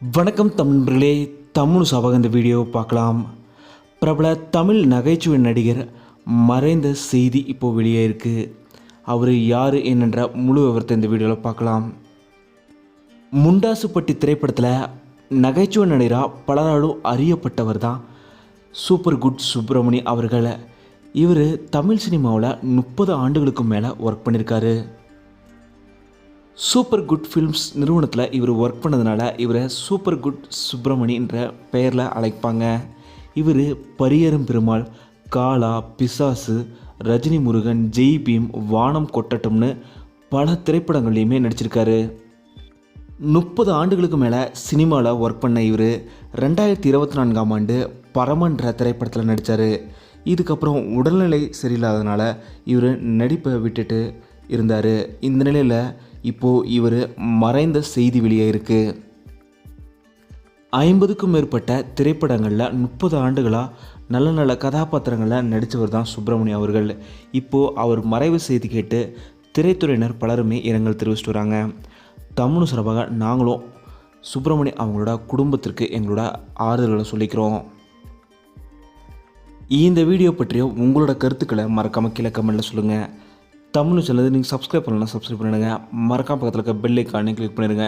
வணக்கம் தமிழர்களே தமிழ் சபக இந்த வீடியோவை பார்க்கலாம். பிரபல தமிழ் நகைச்சுவை நடிகர் மறைந்த செய்தி இப்போது வெளியே இருக்குது அவர் யார் என்னன்ற முழு விவரத்தை இந்த வீடியோவில் பார்க்கலாம். முண்டாசுப்பட்டி திரைப்படத்தில் நகைச்சுவை நடிகராக பலராலும் அறியப்பட்டவர் தான் சூப்பர் குட் சுப்பிரமணி அவர்கள். இவர் தமிழ் சினிமாவில் முப்பது ஆண்டுகளுக்கு மேலே ஒர்க் பண்ணியிருக்காரு சூப்பர் குட் ஃபிலிம்ஸ் நிறுவனத்தில் இவர் ஒர்க் பண்ணதுனால இவரை சூப்பர் குட் சுப்பிரமணின்ற பெயரில் அழைப்பாங்க. இவர் பரியரும் பெருமாள் காலா பிசாசு ரஜினி முருகன் ஜெய் பீம் வானம் கொட்டட்டும்னு பல திரைப்படங்கள்லையுமே நடிச்சிருக்காரு. முப்பது ஆண்டுகளுக்கு மேலே சினிமாவில் ஒர்க் பண்ண இவர் ரெண்டாயிரத்தி இருபத்தி நான்காம் ஆண்டு பரமன்ற திரைப்படத்தில் நடித்தார் இதுக்கப்புறம் உடல்நிலை சரியில்லாதனால இவர் நடிப்பை விட்டுட்டு இருந்தார். இந்த நிலையில் இப்போது இவர் மறைந்த செய்தி வெளியே இருக்குது ஐம்பதுக்கும் மேற்பட்ட திரைப்படங்களில் முப்பது ஆண்டுகளாக நல்ல நல்ல கதாபாத்திரங்களில் நடித்தவர் தான் சுப்பிரமணியம் அவர்கள். இப்போது அவர் மறைவு செய்தி கேட்டு திரைத்துறையினர் பலருமே இரங்கல் தெரிவிச்சிட்டு வராங்க. தமிழ் சிறப்பாக நாங்களும் சுப்பிரமணியம் அவங்களோட குடும்பத்திற்கு எங்களோட ஆறுதல்களை சொல்லிக்கிறோம். இந்த வீடியோ பற்றிய உங்களோட கருத்துக்களை மறக்காமல் கீழே கமெண்ட்டில் சொல்லுங்கள் தமிழ் சேனல் நீங்கள் சப்ஸ்கிரைப் பண்ணலாம் சப்ஸ்கிரைப் பண்ணிடுங்க. மறக்காம பக்கத்தில் இருக்க பெல் ஐக்கானே கிளிக் பண்ணிடுங்க.